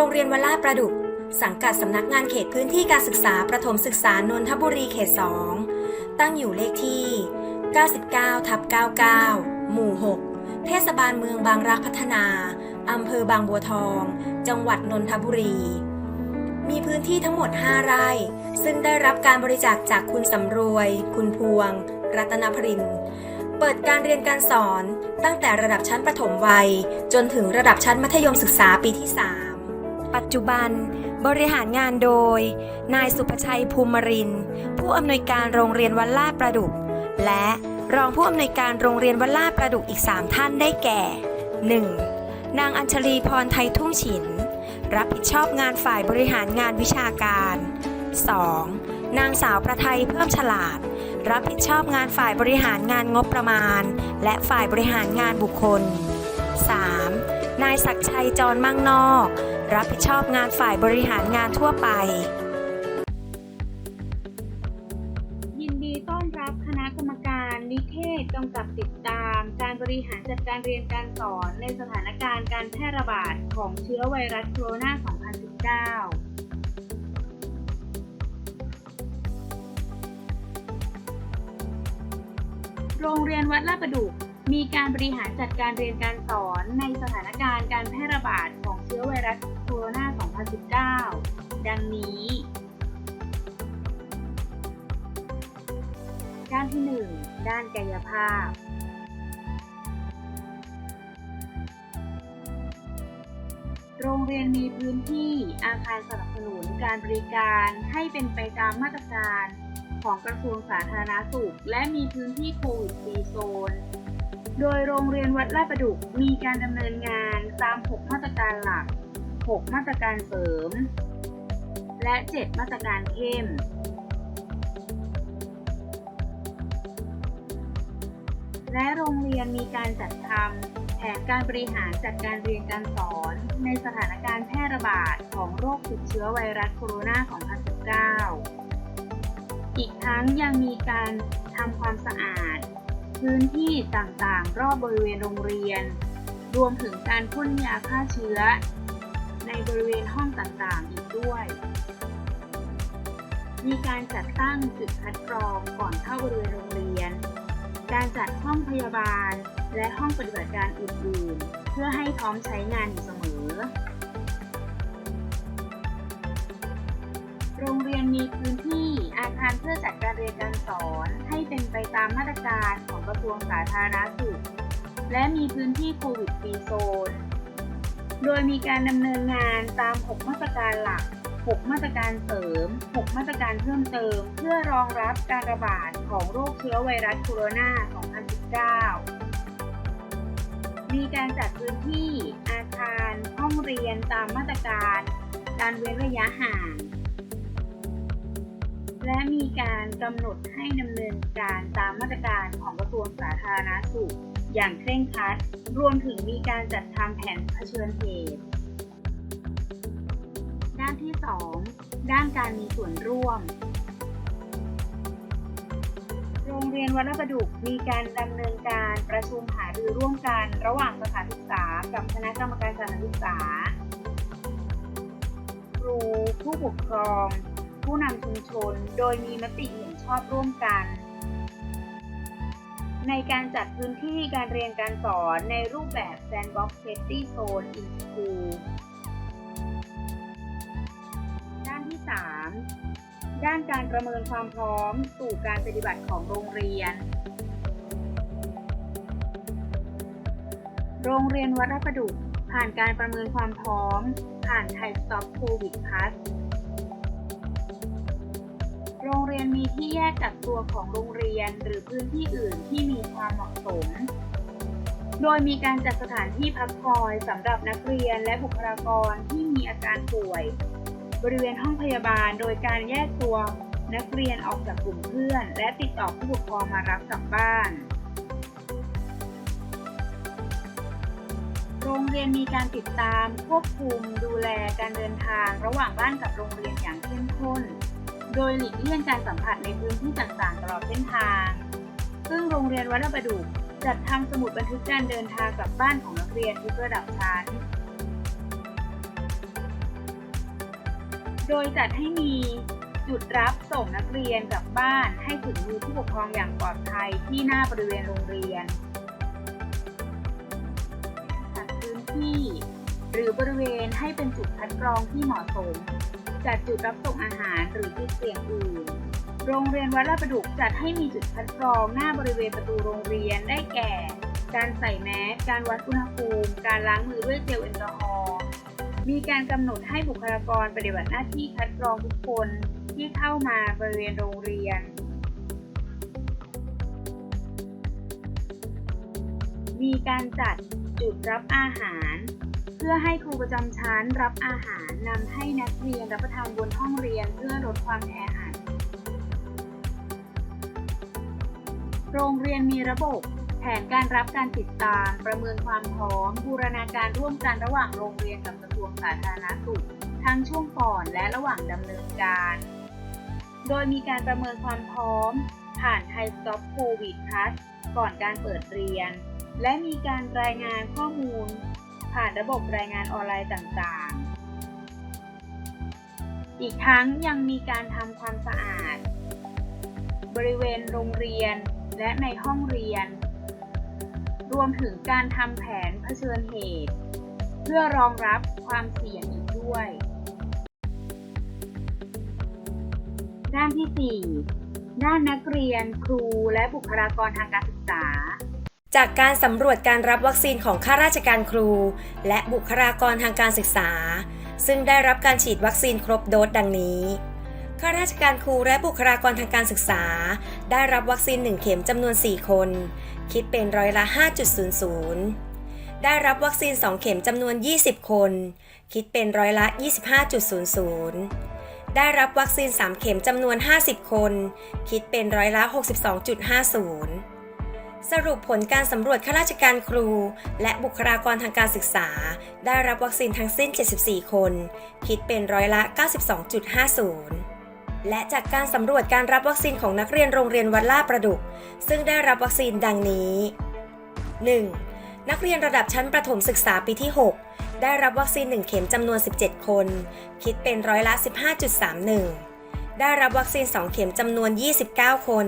โรงเรียนวัดลาประดุก สังกัดสำนักงานเขตพื้นที่การศึกษาประถมศึกษานนทบุรีเขต 2 ตั้งอยู่เลขที่ 99ทับ99 หมู่ 6 เทศบาลเมืองบางรักพัฒนา อำเภอบางบัวทอง จังหวัดนนทบุรี มีพื้นที่ทั้งหมด 5 ไร่ ซึ่งได้รับการบริจาคจากคุณสำรวย คุณพวง รัตนพรินเปิดการเรียนการสอนตั้งแต่ระดับชั้นประถมวัย จนถึงระดับชั้นมัธยมศึกษาปีที่ 3 ปัจจุบัน บริหารงานโดย นายสุภชัยภูมิริน ผู้อำนวยการโรงเรียนวัดลาดประดุก และรองผู้อำนวยการโรงเรียนวัดลาดประดุกอีก 3 ท่านได้แก่ 1. นางอัญชลีพรไทยทุ่งฉิน รับผิดชอบงานฝ่ายบริหารงานวิชาการ 2. นางสาวประไทยเพิ่มฉลาด รับผิดชอบงานฝ่ายบริหารงานงบประมาณ และฝ่ายบริหารงานบุคคล 3. นายศักชัยจรมั่งนอก รับผิดชอบงานฝ่ายบริหารงานทั่วไป ยินดีต้อนรับคณะกรรมการนิเทศกำกับติดตาม การบริหารจัดการเรียนการสอนในสถานการณ์การแพร่ระบาดของเชื้อไวรัสโคโรนา 2019โรงเรียนวัดลาดประดุก มีการบริหารจัดการเรียนการสอนในสถานการณ์การแพร่ระบาดของเชื้อไวรัสโคโรนา 2019 ดังนี้ ด้านที่ 1 ด้านกายภาพ โรงเรียนมีพื้นที่อาคารสนับสนุนการบริการให้เป็นไปตามมาตรการของกระทรวงสาธารณสุข และมีพื้นที่โควิดฟรีโซน โดยโรงเรียนวัดลาดประดุกมีการดำเนินงานตาม 6 มาตรการหลัก 6 มาตรการเสริม และ 7 มาตรการเข้มและโรงเรียนมีการจัดทำแผนการบริหารจัดการเรียนการสอน ในสถานการณ์แพร่ระบาดของโรคติดเชื้อไวรัสโคโรนา 2019 อีกทั้งยังมีการทำความสะอาด พื้นที่ต่างๆ รอบบริเวณโรงเรียน รวมถึงการพ่นยาฆ่าเชื้อ ในบริเวณห้องต่างๆ อีกด้วย มีการจัดตั้งจุดคัดกรองก่อนเข้าบริเวณโรงเรียน การจัดห้องพยาบาล และห้องปฏิบัติการอื่นๆ เพื่อให้พร้อมใช้งานอยู่เสมอโรงเรียนมีพื้นที่ อาคารเพื่อจัดการเรียนการสอนให้เป็นไปตามมาตรการของกระทรวงสาธารณสุข และมีพื้นที่โควิดฟรีโซน โดยมีการดำเนินงานตาม 6 มาตรการหลัก 6 มาตรการเสริม 6 มาตรการเพิ่มเติม เพื่อรองรับการระบาดของโรคเชื้อไวรัสโคโรนา 2019 มีการจัดพื้นที่อาคารห้องเรียนตามมาตรการ การเว้นระยะห่าง และมีการกำหนดให้ดำเนินการตามมาตรการของกระทรวงสาธารณสุข อย่างเคร่งครัด รวมถึงมีการจัดทำแผนเผชิญเหตุด้านที่ 2 ด้านการมีส่วนร่วม โรงเรียนวัดลาดประดุกมีการดำเนินการประชุมหารือร่วมกันระหว่างสถานศึกษา กับคณะกรรมการสถานศึกษา ครูผู้ปกครอง ผู้นำชุมชน โดยมีมติเห็นชอบร่วมกัน ในการจัดพื้นที่การเรียนการสอนในรูปแบบ Sandbox Safety Zone in School ด้านที่ 3 ด้านการประเมินความพร้อมสู่การปฏิบัติของโรงเรียน โรงเรียนวัดรประดุผ่านการประเมินความพร้อม ผ่านไทย Stop COVID Pass โรงเรียนมีที่แยกกักตัวของโรงเรียนหรือพื้นที่อื่นที่มีความเหมาะสม โดยมีการจัดสถานที่พักคอยสำหรับนักเรียนและบุคลากรที่มีอาการป่วย บริเวณห้องพยาบาลโดยการแยกตัวนักเรียนออกจากกลุ่มเพื่อน และติดต่อผู้ปกครองมารับกลับบ้าน โรงเรียนมีการติดตามควบคุมดูแลการเดินทางระหว่างบ้านกับโรงเรียนอย่างเข้มข้น โดยหลีกเลี่ยงการสัมผัสในพื้นที่ต่างๆตลอดเส้นทาง ซึ่งโรงเรียนวัดประดุกจัดทำสมุดบันทึกการเดินทางกลับบ้านของนักเรียนทุกระดับชั้น โดยจัดให้มีจุดรับส่งนักเรียนกลับบ้านให้ถึงมือผู้ปกครองอย่างปลอดภัยที่หน้าบริเวณโรงเรียนจัดพื้นที่ หรือบริเวณให้เป็นจุดคัดกรองที่เหมาะสม จัดจุดรับส่งอาหารหรือจุดเสี่ยงอื่น โรงเรียนวัดลาประดุกจัดให้มีจุดคัดกรองหน้าบริเวณประตูโรงเรียนได้แก่ การใส่แมส การวัดอุณหภูมิ การล้างมือด้วยเจลแอลกอฮอล์ มีการกำหนดให้บุคลากรปฏิบัติหน้าที่คัดกรองทุกคนที่เข้ามาบริเวณโรงเรียนมีการจัดจุดรับอาหาร เพื่อให้ครูประจำชั้นรับอาหารนำให้นักเรียนรับประทานบนห้องเรียนเพื่อลดความแออัด โรงเรียนมีระบบ แผนการรับการติดตาม ประเมินความพร้อม บูรณาการร่วมกันระหว่างโรงเรียนกับกระทรวงสาธารณสุข ทั้งช่วงก่อนและระหว่างดำเนินการ โดยมีการประเมินความพร้อม ผ่านไทย Stop COVID Plus ก่อนการเปิดเรียน และมีการรายงานข้อมูล ผ่านระบบรายงานออนไลน์ต่างๆ อีกทั้งยังมีการทำความสะอาด บริเวณโรงเรียนและในห้องเรียน รวมถึงการทำแผนเผชิญเหตุ เพื่อรองรับความเสี่ยงอีกด้วย ด้านที่ 4 ด้านนักเรียนครูและบุคลากรทางการศึกษา จากการสำรวจการรับวัคซีนของข้าราชการครู และบุคลากรทางการศึกษา ซึ่งได้รับการฉีดวัคซีนครบโดสดังนี้ข้าราชการครูและบุคลากรทางการศึกษา ได้รับวัคซีน 1 เข็มจำนวน 4 คน คิดเป็นร้อยละ 5.00 ได้รับวัคซีน 2 เข็มจำนวน 20 คน คิดเป็นร้อยละ 25.00 ได้รับวัคซีน 3 เข็มจำนวน 50 คน คิดเป็นร้อยละ 62.50 สรุปผลการสำรวจข้าราชการครู และบุคลากรทางการศึกษา ได้รับวัคซีนทั้งสิ้น 74 คน คิดเป็นร้อยละ 92.50 และจากการสำรวจการรับวัคซีนของนักเรียนโรงเรียนวัดลาประดุก ซึ่งได้รับวัคซีนดังนี้ 1. นักเรียนระดับชั้นประถมศึกษาปีที่ 6 ได้รับวัคซีน 1 เข็มจำนวน 17 คน คิดเป็นร้อยละ 15.31 ได้รับวัคซีน 2 เข็มจำนวน 29 คน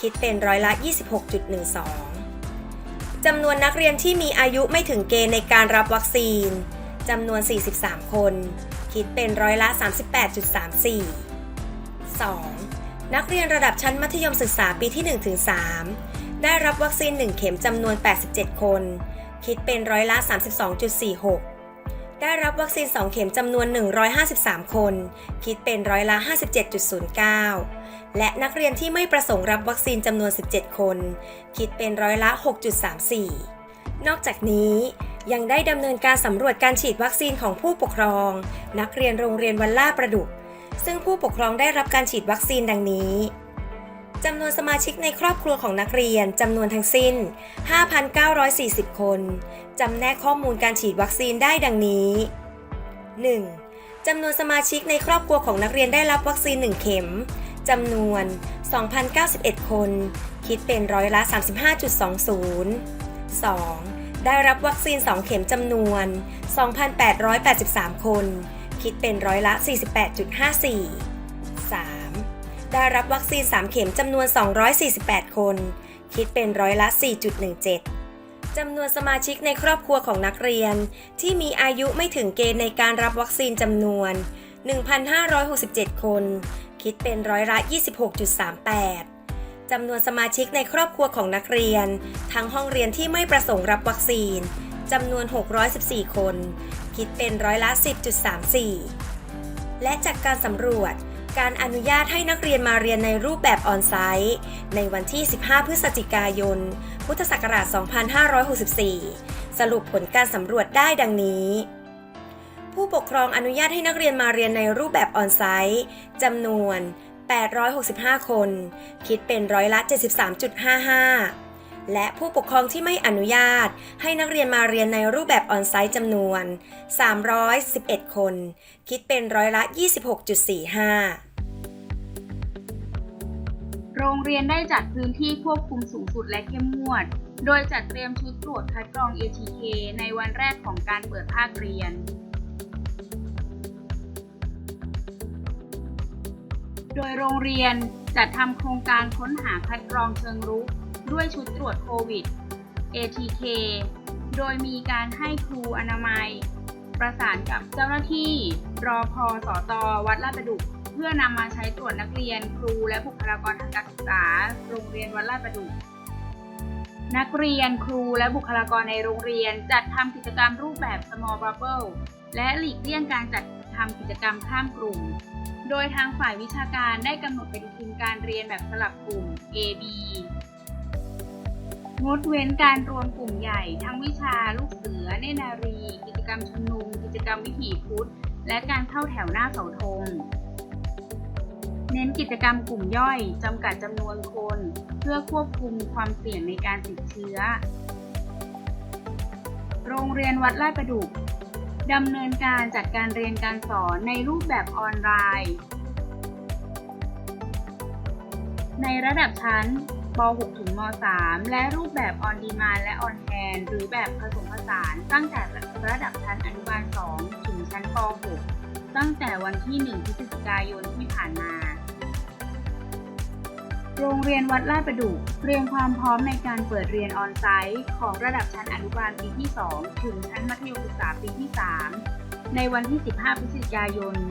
คิดเป็นร้อยละ 26.12 จำนวนนักเรียนที่มีอายุไม่ถึงเกณฑ์ในการรับวัคซีน จำนวน 43 คน คิดเป็นร้อยละ 38.34 2. นักเรียนระดับชั้นมัธยมศึกษาปีที่ 1-3 ได้รับวัคซีน 1 เข็มจำนวน 87 คน คิดเป็นร้อยละ 32.46 ได้รับวัคซีน 2 เข็มจำนวน 153 คน คิดเป็นร้อยละ 57.09 และนักเรียนที่ไม่ประสงค์รับวัคซีนจำนวน 17 คน คิดเป็นร้อยละ 6.34 นอกจากนี้ยังได้ดำเนินการสำรวจการฉีดวัคซีนของผู้ปกครอง นักเรียนโรงเรียนวันล่าประดุกซึ่งผู้ปกครองได้รับการฉีดวัคซีนดังนี้ จำนวนสมาชิกในครอบครัวของนักเรียนจำนวนทั้งสิ้น 5,940 คน จำแนกข้อมูลการฉีดวัคซีนได้ดังนี้ 1. จำนวนสมาชิกในครอบครัวของนักเรียนได้รับวัคซีน 1 เข็ม จำนวน 2,091 คน คิดเป็นร้อยละ 35.20 2. ได้รับวัคซีน 2 เข็มจำนวน 2,883 คน คิดเป็นร้อยละ 48.54 3. ได้รับวัคซีน 3 เข็มจำนวน 248 คน คิดเป็นร้อยละ 4.17 จำนวนสมาชิกในครอบครัวของนักเรียน ที่มีอายุไม่ถึงเกณฑ์ในการรับวัคซีนจำนวน 1,567 คน คิดเป็นร้อยละ 26.38จำนวนสมาชิกในครอบครัวของนักเรียน ทั้งห้องเรียนที่ไม่ประสงค์รับวัคซีนจำนวน 614 คน คิดเป็นร้อยละ 10.34 และจากการสำรวจ การอนุญาตให้นักเรียนมาเรียนในรูปแบบออนไซต์ ในวันที่ 15 พฤศจิกายน พุทธศักราช 2564 สรุปผลการสำรวจได้ดังนี้ ผู้ปกครองอนุญาตให้นักเรียนมาเรียนในรูปแบบออนไซต์จำนวน 865 คน คิดเป็นร้อยละ 73.55และผู้ปกครองที่ไม่อนุญาต ให้นักเรียนมาเรียนในรูปแบบออนไซต์จำนวน 311 คน คิดเป็นร้อยละ 26.45 โรงเรียนได้จัดพื้นที่ควบคุมสูงสุดและเข้มงวด โดยจัดเตรียมชุดตรวจคัดกรอง ATK ในวันแรกของการเปิดภาคเรียน โดยโรงเรียนจัดทำโครงการค้นหาคัดกรองเชิงรุก ด้วยชุดตรวจโควิด ATK โดยมีการให้ครูอนามัย ประสานกับเจ้าหน้าที่ รอพอสอตอวัดลาดประดุก เพื่อนำมาใช้ตรวจนักเรียนครูและบุคลากรทางการศึกษา โรงเรียนวัดลาดประดุกนักเรียนครูและบุคลากรในโรงเรียนจัดทำกิจกรรมรูปแบบ small bubble และหลีกเลี่ยงการจัดทำกิจกรรมข้ามกลุ่ม โดยทางฝ่ายวิชาการได้กำหนดเป็นทีมการเรียนแบบสลับกลุ่ม A B งดเว้นการรวมกลุ่มใหญ่ ทั้งวิชาลูกเสือ เนตรนารี กิจกรรมชุมนุม กิจกรรมวิถีพุทธ และการเข้าแถวหน้าเสาธง เน้นกิจกรรมกลุ่มย่อยจำกัดจำนวนคน เพื่อควบคุมความเสี่ยงในการติดเชื้อ โรงเรียนวัดลาดประดุกดำเนินการจัดการเรียนการสอนในรูปแบบออนไลน์ ในระดับชั้นป .6 ถึงม .3 และรูปแบบออนดีมานและออนแฮนหรือแบบผสมผสาน ตั้งแต่ระดับชั้นอนุบาล 2 ถึงชั้นป .6 ตั้งแต่วันที่ 1 พฤศจิกายนที่ผ่านมา โรงเรียนวัดลาดประดุกเตรียมความพร้อมในการเปิดเรียนออนไซต์ ของระดับชั้นอนุบาลปีที่ 2 ถึงชั้นมัธยมศึกษาปีที่ 3 ในวันที่ 15 พฤศจิกายน 2564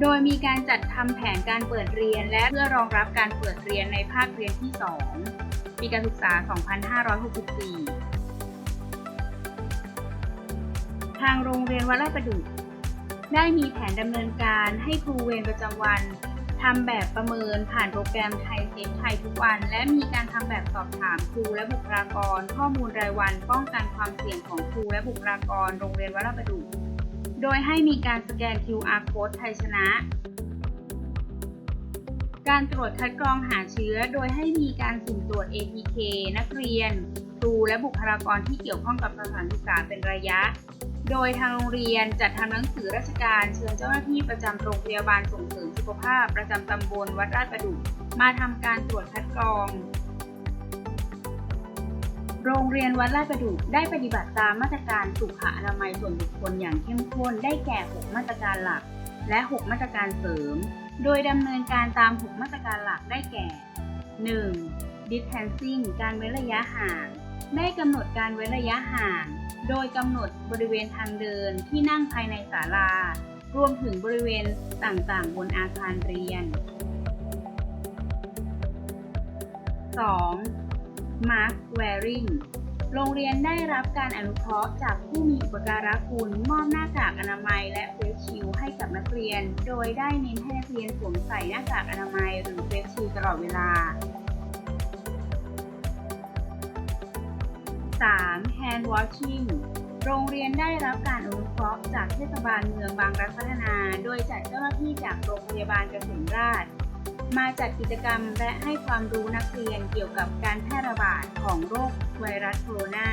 โดยมีการจัดทำแผนการเปิดเรียนและเพื่อรองรับการเปิดเรียนในภาคเรียนที่ 2 ปีการศึกษา 2564 ทางโรงเรียนวัดลาดประดุก ได้มีแผนดำเนินการให้ครูเวรประจำวันทำแบบประเมินผ่านโปรแกรมไทยเซฟไทยทุกวัน และมีการทำแบบสอบถามครูและบุคลากร ข้อมูลรายวัน ป้องกันความเสี่ยงของครูและบุคลากร โรงเรียนวัดประดุโดยให้มีการสแกน QR code ไทยชนะ การตรวจคัดกรองหาเชื้อ โดยให้มีการสุ่มตรวจ ATK นักเรียน ครูและบุคลากรที่เกี่ยวข้องกับสถานศึกษาเป็นระยะ โดยทางโรงเรียนจัดทำหนังสือราชการเชิญเจ้าหน้าที่ประจำโรงพยาบาลส่งเสริมสุขภาพประจำตำบลวัดราชประดุกมาทำการตรวจคัดกรอง โรงเรียนวัดลาดประดุกได้ปฏิบัติตามมาตรการสุขอนามัยส่วนบุคคลอย่างเข้มข้นได้แก่ 6 มาตรการหลัก และ 6 มาตรการเสริม โดยดำเนินการตาม 6 มาตรการหลักได้แก่ 1. distancing การเว้นระยะห่าง ได้กำหนดการเว้นระยะห่าง โดยกำหนดบริเวณทางเดินที่นั่งภายในศาลา รวมถึงบริเวณต่างๆ บนอาคารเรียน 2. Mask wearing โรงเรียนได้รับการอนุเคราะห์จากผู้มีอุปการะคุณมอบหน้ากากอนามัยและเฟสชิลให้กับนักเรียน โดยได้เน้นให้นักเรียนสวมใส่หน้ากากอนามัยหรือเฟสชิลตลอดเวลา 3. Hand washing โรงเรียนได้รับการอนุเคราะห์จากเทศบาลเมืองบางรักพัฒนา โดยจัดเจ้าหน้าที่จากโรงพยาบาลเกษมราษฎร์มาจัดกิจกรรมและให้ความรู้นักเรียนเกี่ยวกับการแพร่ระบาดของโรคไวรัสโคโรนา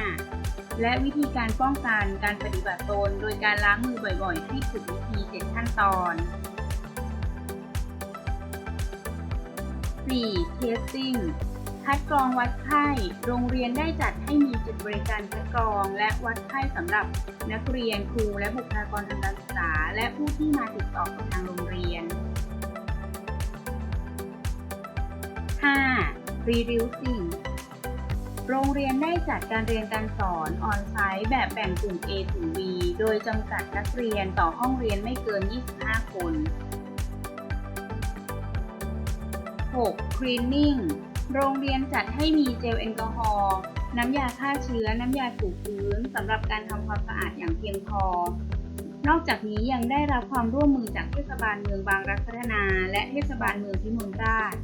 และวิธีการป้องกันการปฏิบัติตน โดยการล้างมือบ่อยๆ ให้ถูกวิธี7ขั้นตอน 4. Testing คัดกรองวัดไข้ โรงเรียนได้จัดให้มีจุดบริการคัดกรอง และวัดไข้สำหรับนักเรียนครูและบุคลากรทางการศึกษา และผู้ที่มาติดต่อกับทางโรงเรียน 5. Reducing โรงเรียนได้จัดการเรียนการสอนออนไซต์แบบแบ่งกลุ่ม A ถึง B โดยจำกัดนักเรียนต่อห้องเรียนไม่เกิน 25 คน 6. Cleaning โรงเรียนจัดให้มีเจลแอลกอฮอล์น้ำยาฆ่าเชื้อ น้ำยาถูพื้นสำหรับการทำความสะอาดอย่างเพียงพอ นอกจากนี้ยังได้รับความร่วมมือจากเทศบาลเมืองบางรักพัฒนา และเทศบาลเมืองพิมลราช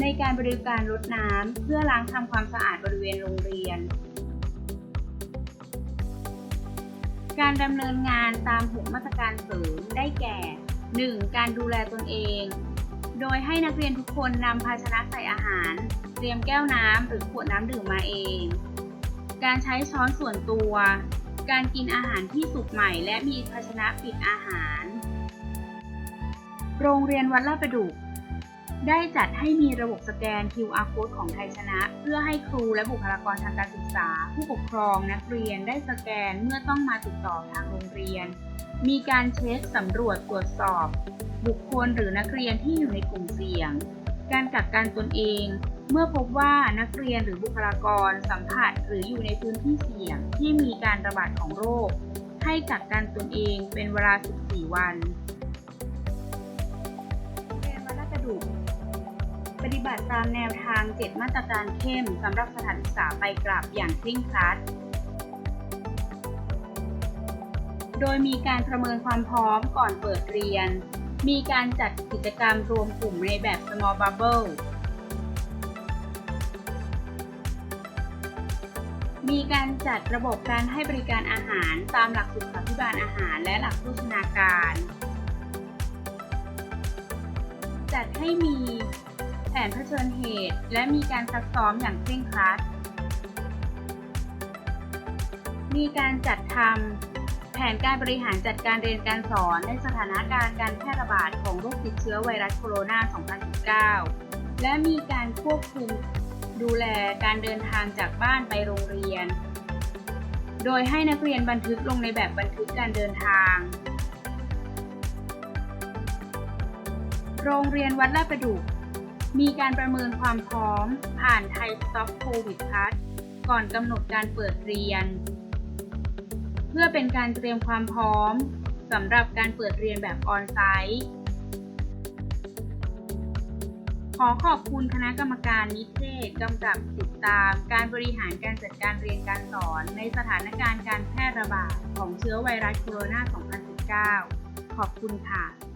ในการบริการรดน้ำเพื่อล้างทำความสะอาดบริเวณโรงเรียน การดำเนินงานตาม6มาตรการเสริมได้แก่ 1. การดูแลตนเอง โดยให้นักเรียนทุกคนนำภาชนะใส่อาหาร เตรียมแก้วน้ำหรือขวดน้ำดื่มมาเอง การใช้ช้อนส่วนตัว การกินอาหารที่สุกใหม่และมีภาชนะปิดอาหาร โรงเรียนวัดลาประดุกได้จัดให้มีระบบสแกน QR code ของไทยชนะ เพื่อให้ครูและบุคลากรทางการศึกษา ผู้ปกครองนักเรียนได้สแกนเมื่อต้องมาติดต่อทางโรงเรียน มีการเช็คสำรวจตรวจสอบ บุคคลหรือนักเรียนที่อยู่ในกลุ่มเสี่ยง การกักกันตนเอง เมื่อพบว่านักเรียนหรือบุคลากรสัมผัสหรืออยู่ในพื้นที่เสี่ยงที่มีการระบาดของโรค ให้กักกันตนเองเป็นเวลา 14 วันเรียนวัดลาดกระดุกปฏิบัติตามแนวทาง 7 มาตรการเข้มสำหรับสถานศึกษาไปกลับอย่างเคร่งครัดโดยมีการประเมินความพร้อมก่อนเปิดเรียน มีการจัดกิจกรรมรวมกลุ่มในแบบ small bubble มีการจัดระบบการให้บริการอาหารตามหลักสุขาภิบาลอาหารและหลักโภชนาการ จัดให้มีแผนเผชิญเหตุ และมีการซักซ้อมอย่างเคร่งครัด มีการจัดทำ ผนการบริหารจัดการเรียนการสอนในสถานการณ์การแพร่ระบาดของโรคติดเชื้อไวรัสโคโรนา 2019 และมีการควบคุมดูแลการเดินทางจากบ้านไปโรงเรียน โดยให้นักเรียนบันทึกลงในแบบบันทึกการเดินทาง โรงเรียนวัดลาดประดุกมีการประเมินความพร้อมผ่านไทยสต็อปโควิดพัทก่อนกำหนดการเปิดเรียน เพื่อเป็นการเตรียมความพร้อมสำหรับการเปิดเรียนแบบออนไซต์ ขอขอบคุณคณะกรรมการนิเทศกำกับติดตามการบริหารการจัดการเรียนการสอนในสถานการณ์การแพร่ระบาดของเชื้อไวรัสโคโรนา 2019 ขอบคุณค่ะ